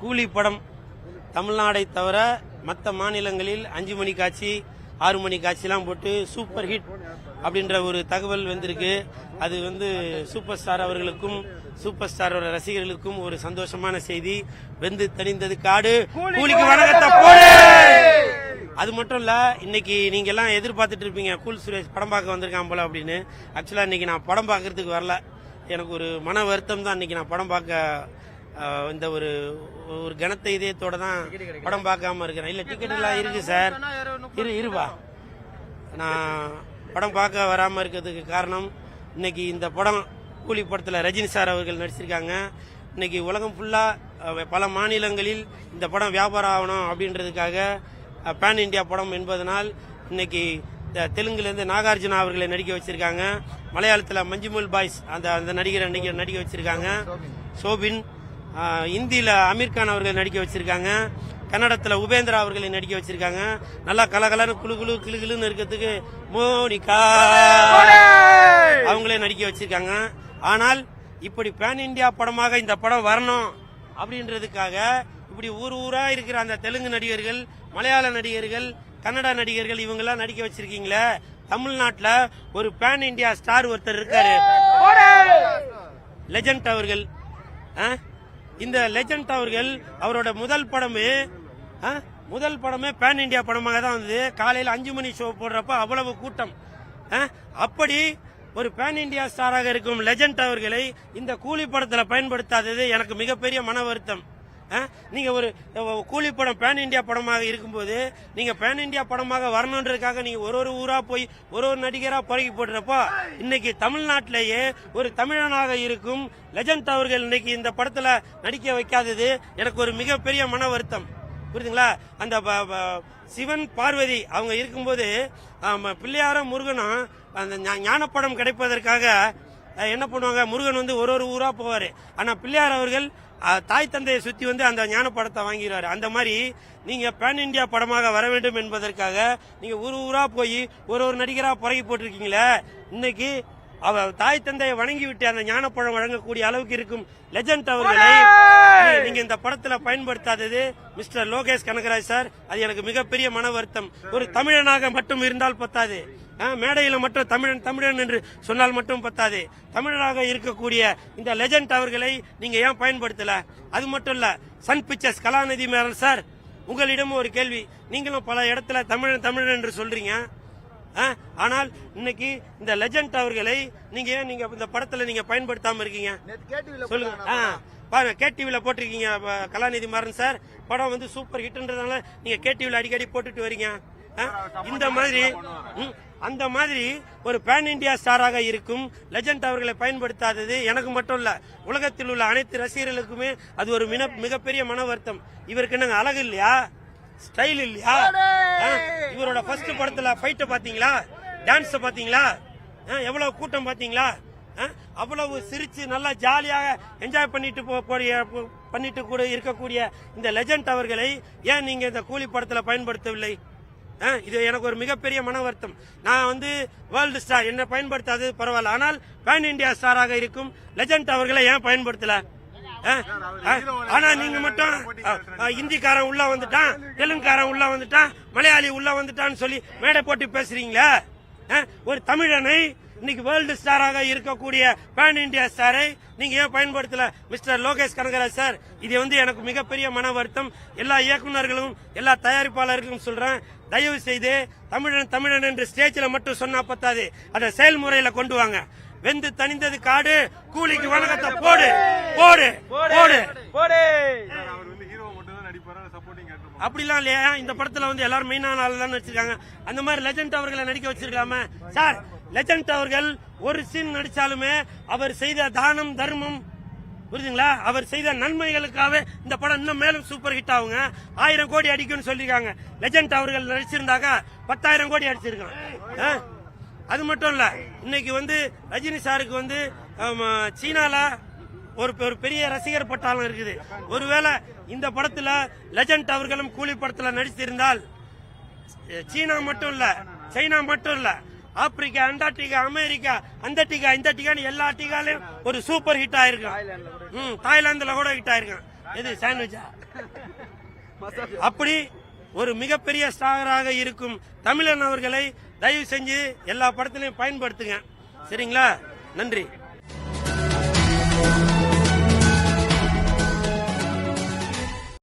கூலி படம் தமிழ்நாடை தவிர மற்ற மாநிலங்களில் அஞ்சு மணி காட்சி ஆறு மணி காட்சிலாம் போட்டு சூப்பர் ஹிட் அப்படின்ற ஒரு தகவல் வந்திருக்கு. அது வந்து சூப்பர் ஸ்டார் அவர்களுக்கும் சூப்பர் ஸ்டாரோட ரசிகர்களுக்கும் ஒரு சந்தோஷமான செய்தி. வெந்து தணிந்தது காடு. கூலிக்கு வணக்கத்தை போடு! அது மட்டும் இல்ல இன்னைக்கு நீங்க எல்லாம் எதிர்பார்த்துட்டு இருப்பீங்க கூல் சுரேஷ் படம் பார்க்க வந்திருக்கான் போல அப்படின்னு. ஆக்சுவலா இன்னைக்கு நான் படம் பார்க்கறதுக்கு வரல. எனக்கு ஒரு மன வருத்தம் தான் இன்னைக்கு நான் படம் பார்க்க இந்த ஒரு ஒரு கனத்த இதயத்தோட தான் படம் பார்க்காம இருக்கிறேன். இல்ல டிக்கெட் எல்லாம் இருக்கு சார். இரு இருப்பா நான் படம் பார்க்க வராம இருக்கிறதுக்கு காரணம் இன்னைக்கு இந்த படம் கூலி படத்துல ரஜினி சார் அவர்கள் நடிச்சிருக்காங்க. இன்னைக்கு உலகம் ஃபுல்லா அஹ், பல மாநிலங்களில் இந்த படம் வியாபாரம் ஆகணும் அப்படின்றதுக்காக பேன் இந்தியா படம் என்பதனால் இன்னைக்கு த- தெலுங்குல இருந்து நாகார்ஜுனா அவர்களை நடிக்க வச்சிருக்காங்க. மலையாளத்துல மஞ்சுமல் பாய்ஸ் அந்த அந்த நடிகரை நடிக்க நடிக்க வச்சிருக்காங்க. சோபின். இந்தியில அமீர் கான் அவர்களை நடிக்க வச்சிருக்காங்க. கன்னடத்துல உபேந்திரா அவர்களை நடிக்க வச்சிருக்காங்க. நல்லா கலகலன்னு குளு குளு கிளு கிளுன்னு இருக்கிறதுக்கு மோனிகா. அவங்களே நடிக்க வச்சிருக்காங்க. ஆனால் இப்படி பேன் இந்தியா படமாக இந்த படம் வரணும் அப்படின்றதுக்காக இப்படி ஊர் ஊரா இருக்கிற அந்த தெலுங்கு நடிகர்கள் மலையாள நடிகர்கள் கன்னட நடிகர்கள் இவங்கெல்லாம் நடிக்க வச்சிருக்கீங்களே. தமிழ்நாட்டுல ஒரு பேன் இந்தியா ஸ்டார் ஒருத்தர் இருக்காரு. லெஜண்ட் அவர்கள். ஆ? இந்த லெஜண்ட் அவர்கள் அவரோட முதல் படமே முதல் படமே பேன் இண்டியா படமாக தான் வந்தது காலையில் அஞ்சு மணி ஷோ போடுறப்ப அவ்வளவு கூட்டம் ஆ? அப்படி ஒரு பேன் இண்டியா ஸ்டாராக இருக்கும் லெஜண்ட் அவர்களை இந்த கூலி படத்தில் பயன்படுத்தாதது எனக்கு மிகப்பெரிய மன வருத்தம் நீங்கள் நீங்க ஒரு கூலி படம் பேன் இண்டியா படமாக இருக்கும்போது நீங்க பேன் இண்டியா படமாக வரணுன்றதுக்காக நீங்க ஒரு ஒரு ஊரா போய் ஒரு ஒரு நடிகரா பழகி போடுறப்போ இன்னைக்கு தமிழ்நாட்டிலேயே ஒரு தமிழனாக இருக்கும் லெஜண்ட் அவர்கள் இன்னைக்கு இந்த படத்துல நடிக்க வைக்காதது எனக்கு ஒரு மிகப்பெரிய மன வருத்தம். புரியுதுங்களா? அந்த ப- ப- சிவன் பார்வதி அவங்க இருக்கும்போது பிள்ளையாரும் முருகனும் அந்த ஞா- ஞானப்படம் கிடைப்பதற்காக என்ன பண்ணுவாங்க? முருகன் வந்து ஒரு ஒரு ஊரா போவாரு. ஆனா பிள்ளையார் அவர்கள் தாய் தந்தையை சுத்தி வந்து அந்த ஞான படத்தை வாங்கிடுவாரு அந்த மாதிரி நீங்க பேன் இந்தியா படமாக வர வேண்டும் என்பதற்காக நீங்க ஊர் ஊரா போய் ஒரு ஒரு நடிகரா புறகி போட்டிருக்கீங்களே? இன்னைக்கு அவ தாய் தந்தையை வணங்கி விட்டு அந்த ஞானப்பழம் வழங்கக்கூடிய அளவுக்கு இருக்கும் லெஜண்ட் அவர்களை நீங்க இந்த படத்துல பயன்படுத்தாதது மிஸ்டர் லோகேஷ் கனகராஜ் சார். அது எனக்கு மிகப்பெரிய மன வருத்தம். ஒரு தமிழனாக மட்டும் இருந்தால் பத்தாது. மேடையில மட்டும் தமிழன் தமிழன் என்று சொன்னால் மட்டும் பத்தாது. தமிழனாக இருக்கக்கூடிய இந்த லெஜண்ட் அவர்களை நீங்க ஏன் பயன்படுத்தல? அது மட்டும் இல்ல சன் பிக்சர்ஸ் கலாநிதி மேரல் சார் உங்களிடம் ஒரு கேள்வி. நீங்களும் பல இடத்துல தமிழன் தமிழன் என்று சொல்றீங்க? ஆனால் இன்னைக்கு இந்த லெஜண்ட் அவர்களை நீங்க ஏன் நீங்க இந்த படத்துல நீங்க பயன்படுத்தாம இருக்கீங்க? சொல்லுங்க. பாருங்க கேடிவில போட்டிருக்கீங்க கலாநிதி மாறன் சார். படம் வந்து சூப்பர் ஹிட்ன்றதுனால நீங்க கேடிவில அடிக்கடி போட்டுட்டு வரீங்க? இந்த மாதிரி அந்த மாதிரி ஒரு பேன் இந்தியா ஸ்டாராக இருக்கும். லெஜண்ட் அவர்களை பயன்படுத்தாதது எனக்கு மட்டும் இல்ல உலகத்தில் உள்ள அனைத்து ரசிகர்களுக்குமே அது ஒரு மிகப்பெரிய மன வருத்தம் இவருக்கு என்னங்க அழகு இல்லையா? ஸ்டைல் இல்லையா? இவரோட ஃபர்ஸ்ட் படத்துல ஃபைட்ட பாத்தீங்களா? டான்ஸ் பாத்தீங்களா? எவ்வளவு கூட்டம் பாத்தீங்களா? அவ்வளவு சிரிச்சு நல்லா ஜாலியாக என்ஜாய் பண்ணிட்டு பண்ணிட்டு கூட இருக்கக்கூடிய இந்த லெஜண்ட் அவர்களை ஏன் நீங்க இந்த கூலி படத்துல பயன்படுத்தவில்லை? இது எனக்கு ஒரு மிகப்பெரிய மன வருத்தம் நான் வந்து வேர்ல்டு ஸ்டார் என்ன பயன்படுத்தாது பரவாயில்ல ஆனால் பேன் இந்தியா ஸ்டாராக இருக்கும் லெஜண்ட் அவர்களை ஏன் பயன்படுத்தல ஆ? ஆனா நீங்க மட்டும் இந்திக்காரன் உள்ள வந்துட்டான் தெலுங்குக்காரன் உள்ள வந்துட்டான் மலையாளி உள்ள வந்துட்டான்னு சொல்லி மேடை போட்டு பேசுறீங்களே ஆ? ஒரு தமிழனை இன்னைக்கு வேர்ல்டு ஸ்டாராக இருக்கக்கூடிய பேன் இந்தியா ஸ்டாரை நீங்க ஏன் பயன்படுத்தல? மிஸ்டர் லோகேஷ் கனகராஜ் சார் இது வந்து எனக்கு மிகப்பெரிய மன வருத்தம். எல்லா இயக்குனர்களும் எல்லா தயாரிப்பாளர்களும் சொல்றேன் தயவு செய்து தமிழன் தமிழன் என்று ஸ்டேஜ்ல மட்டும் சொன்னா பத்தாது. அதை செயல்முறையில கொண்டு வாங்க. வெந்து தணிந்தது காடு கூலிக்கு வணக்கத்தை போடு போடு போடு. அவர் வந்து ஹீரோ மட்டும் தான் நடிப்பாரு சப்போர்ட்டிங் கேட்டு அப்படிலாம் இல்லையா? இந்த படத்துல வந்து எல்லாரும் மெயினான ஆள் தான் நடிச்சிருக்காங்க. அந்த மாதிரி லெஜண்ட் அவர்களை நடிக்க வச்சிருக்காம. சார் லெஜண்ட் அவர்கள் ஒரு சீன் நடிச்சாலுமே அவர் செய்த தானம் தர்மம் புரியுதுங்களா அவர் செய்த நன்மைகளுக்காக இந்த படம் இன்னும் மேலும் சூப்பர் ஹிட் ஆகுங்க. ஆயிரம் கோடி அடிக்கும்னு சொல்லியிருக்காங்க. லெஜண்ட் அவர்கள் நடிச்சிருந்தாக்க பத்தாயிரம் கோடி அடிச்சிருக்காங்க ஆ? அது மட்டும் இல்ல இன்னைக்கு வந்து ரஜினி சாருக்கு வந்து சீனால ஒரு ஒரு பெரிய ரசிகர் பட்டாளம் இருக்குது. ஒருவேளை இந்த படத்துல லெஜண்ட் அவர்களும் கூலி படத்துல நடித்திருந்தால் சீனா மட்டும் இல்ல சைனா மட்டும் இல்லை ஆப்பிரிக்கா அண்டார்டிகா அமெரிக்கா அந்த டீகா இந்த டீகான்னு எல்லா டீகாலையும் ஒரு சூப்பர் ஹிட் ஆயிருக்கான். ம் தாய்லாந்துல கூட ஹிட் ஆயிருக்கான். எது சாண்ட்விச்சா அப்படி ஒரு மிகப்பெரிய ஸ்டாகராக இருக்கும் தமிழன் அவர்களை தயவு செஞ்சு எல்லா படத்திலையும் பயன்படுத்துங்க. சரிங்களா? நன்றி.